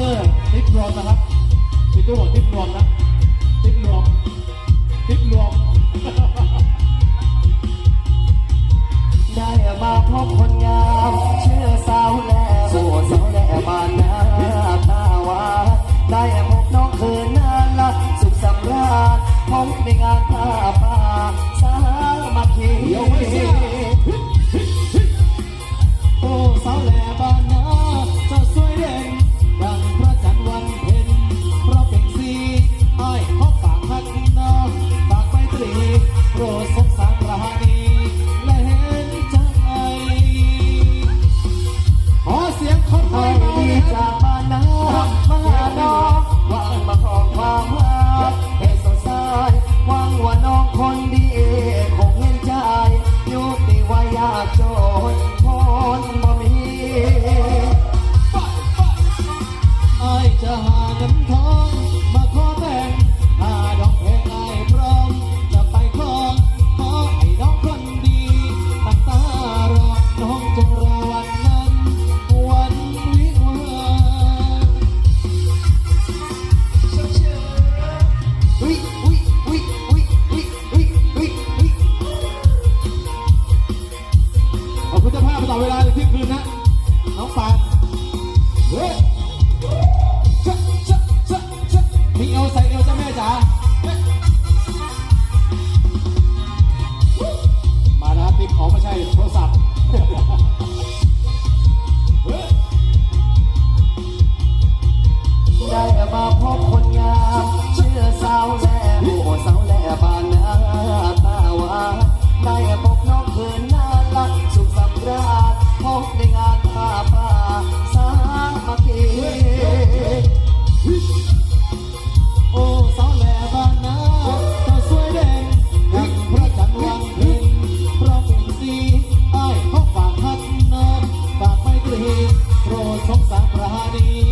เซอร์ติ๊กรวมนะครับพี่ตู้ทิปรวมนะติ๊กรวมติ๊กรวม ได้มาพบคนงาน จะหาเงินทองมาขอแต่งหาดอกเพลงไอ้พร้อมจะไปคลองขอให้นองคนดีตั้งตารอน้องจงรอวกันวันวิวาอุ้อุ้ยอุ้ยอุ้าภาตลอเวลาเลที่คืนนะน้องปานเฮ้ สงสารประหานี